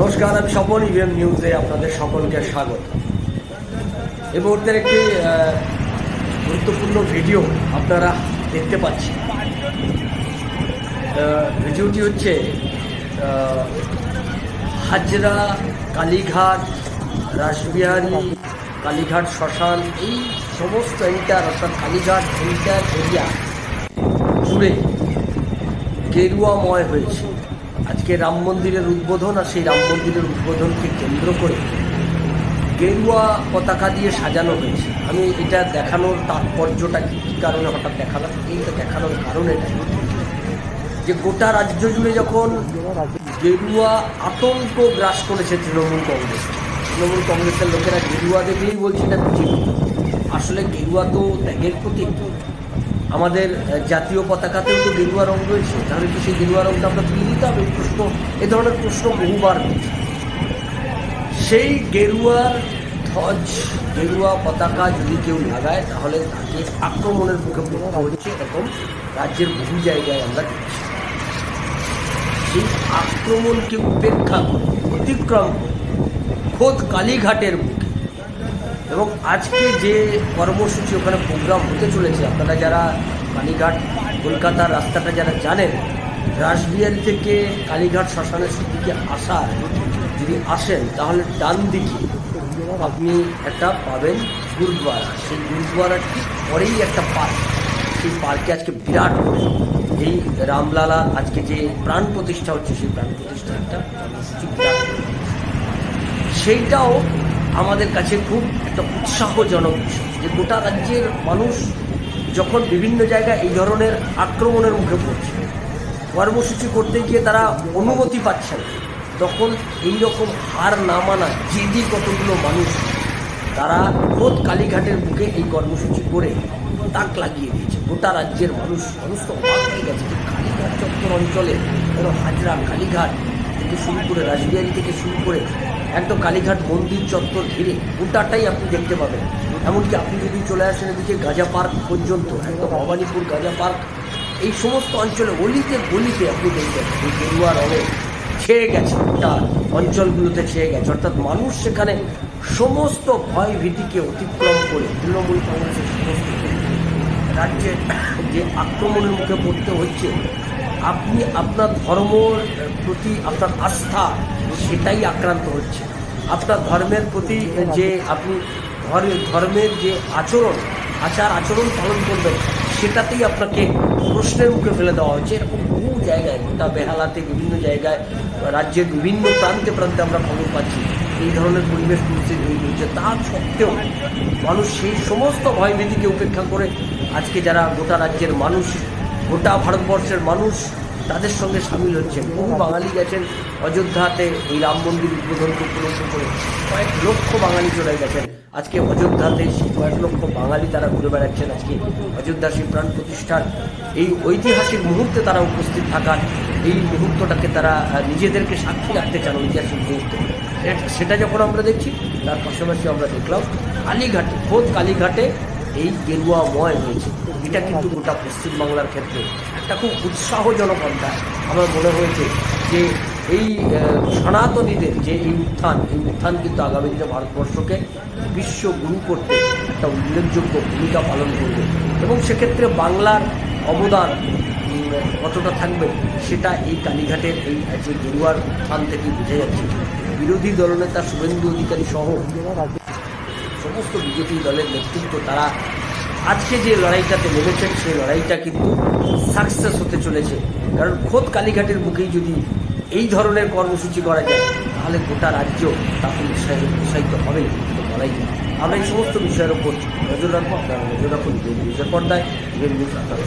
নমস্কার, আমি স্বপন ইভিএম নিউজে আপনাদের সকলকে স্বাগত। এই মুহূর্তের একটি গুরুত্বপূর্ণ ভিডিও আপনারা দেখতে পাচ্ছেন। ভিডিওটি হচ্ছে হাজরা, কালীঘাট, রাসবিহারী, কালীঘাট, শ্মশান, এই সমস্ত এন্টার অর্থাৎ কালীঘাট এন্টার এরিয়া জুড়ে গেরুয়াময় হয়েছে। আজকে রাম মন্দিরের উদ্বোধন আর সেই রাম মন্দিরের উদ্বোধনকে কেন্দ্র করে গেরুয়া পতাকা দিয়ে সাজানো হয়েছে। আমি এটা দেখানোর তাৎপর্যটা কি? কী কারণে হঠাৎ দেখালাম? এইটা দেখানোর কারণ যে গোটা রাজ্য জুড়ে যখন গেরুয়া আতঙ্ক গ্রাস করেছে তৃণমূল কংগ্রেস। তৃণমূল কংগ্রেসের লোকেরা গেরুয়া দেখলেই বলছে এটা আসলে গেরুয়া তো ত্যাগের প্রতীক। আমাদের জাতীয় পতাকাতেও তো গেরুয়া রং রয়েছে। তাহলে কি সেই গেরুয়া রংটা আমরা তুলে দিতে হবে? এই প্রশ্ন, এ ধরনের প্রশ্ন বহুবার হয়েছে সেই গেরুয়ার ধ্বজ, গেরুয়া পতাকা যদি কেউ লাগায়, তাহলে তাকে আক্রমণের মুখে পড়তে হচ্ছে এরকম রাজ্যের বহু জায়গায় আমরা দেখছি। সেই আক্রমণকে উপেক্ষা করে, অতিক্রম করে, খোদ কালীঘাটের মুখে এবং আজকে যে কর্মসূচি ওখানে প্রোগ্রাম হতে চলেছে, আপনারা যারা কালীঘাট, কলকাতার রাস্তাটা যারা জানেন, রাসবিহারি থেকে কালীঘাট শ্মশানের দিকে আসার যদি আসেন, তাহলে ডান দিকে আপনি একটা পাবেন গুরুদ্বারা সেই গুরুদ্বারার ঠিক পরেই একটা পার্ক সেই পার্কে আজকে বিরাট এই রামলালা আজকে যে প্রাণ প্রতিষ্ঠা হচ্ছে, সেই প্রাণ প্রতিষ্ঠা একটা সেইটাও আমাদের কাছে খুব একটা উৎসাহজনক বিষয় যে গোটা রাজ্যের মানুষ যখন বিভিন্ন জায়গায় এই ধরনের আক্রমণের মুখে পড়ছে, কর্মসূচি করতে গিয়ে তারা অনুমতি পাচ্ছে না, তখন এই রকম হার না মানা জেদি কতগুলো মানুষ তারা খোদ কালীঘাটের বুকে এই কর্মসূচি করে তাক লাগিয়ে দিয়েছে। গোটা রাজ্যের মানুষ মানুষ তো হয়ে গেছে কালীঘাট চত্বর অঞ্চলে কোনো হাজরা কালীঘাট থেকে শুরু করে রাসবিহারি থেকে শুরু করে একদম কালীঘাট মন্দির চত্বর ঘিরে গোটাটাই আপনি দেখতে পাবেন। এমনকি আপনি যদি চলে আসেন এদিকে গাজা পার্ক পর্যন্ত, একদম ভবানীপুর গাজা পার্ক, এই সমস্ত অঞ্চলে অলিতে গলিতে আপনি দেখবেন এই গেরুয়া রঙে ছেয়ে গেছে, গোটা অঞ্চলগুলোতে ছেয়ে গেছে। অর্থাৎ মানুষ সেখানে সমস্ত ভয় ভীতিকে অতিক্রম করে তৃণমূল কংগ্রেসের সমস্ত রাজ্যে যে আক্রমণের মুখে পড়তে হচ্ছে আপনি আপনার ধর্মর প্রতি আপনার আস্থা সেটাই আক্রান্ত হচ্ছে। আপনার ধর্মের প্রতি যে আপনি ধর- ধর্মের যে আচরণ, আচার আচরণ পালন করবেন, সেটাতেই আপনাকে প্রশ্নের মুখে ফেলে দেওয়া হচ্ছে। এরকম বহু জায়গায়, গোটা বেহালাতে, বিভিন্ন জায়গায়, রাজ্যের বিভিন্ন প্রান্তে প্রান্তে আমরা খবর পাচ্ছি, এই ধরনের পরিবেশ পরিস্থিতি তৈরি হচ্ছে তা সত্ত্বেও মানুষ সেই সমস্ত ভয়ভীতিকে উপেক্ষা করে আজকে যারা গোটা রাজ্যের মানুষ গোটা ভারতবর্ষের মানুষ তাদের সঙ্গে সামিল হচ্ছেন বহু বাঙালি গেছেন অযোধ্যাতে, এই রাম মন্দির উদ্বোধনকে করে। কয়েক লক্ষ বাঙালি চলে গেছেন। আজকে অযোধ্যাতে সেই কয়েক লক্ষ বাঙালি তারা ঘুরে বেড়াচ্ছেন। আজকে অযোধ্যা সেই প্রাণ প্রতিষ্ঠান। এই ঐতিহাসিক মুহূর্তে তারা উপস্থিত থাকার, এই মুহূর্তটাকে তারা নিজেদেরকে সাক্ষী রাখতে চান ঐতিহাসিক মুহূর্তে। সেটা যখন আমরা দেখছি, তার পাশাপাশি আমরা দেখলাম কালীঘাটে, খোদ কালীঘাটে এই গেরুয়াময় হয়েছে। এটা কিন্তু গোটা পশ্চিমবাংলার ক্ষেত্রে একটা খুব উৎসাহজনক অধ্যায়। আমার মনে হয়েছে যে এই সনাতনীদের যে এই উত্থান এই উত্থান কিন্তু আগামী দিনে ভারতবর্ষকে বিশ্বগুরু করতে একটা উল্লেখযোগ্য ভূমিকা পালন করবে। এবং সেক্ষেত্রে বাংলার অবদান কতটা থাকবে সেটা এই কালীঘাটের এই যে গেরুয়ার উত্থান থেকে বোঝা যাচ্ছে। বিরোধী দলনেতা শুভেন্দু অধিকারী সহ সমস্ত বিজেপি দলের নেতৃত্ব, তারা আজকে যে লড়াইটাতে নেমেছেন, সেই লড়াইটা কিন্তু সাকসেস হতে চলেছে। কারণ খোদ কালীঘাটের মুখেই যদি এই ধরনের কর্মসূচি করা যায়, তাহলে গোটা রাজ্য তাতে উৎসাহিত হবে বলাই যায় আমরা এই সমস্ত বিষয়ের ওপর নজর রাখব, আপনারা নজর রাখুন। পর্দায় নিউজ আপনারা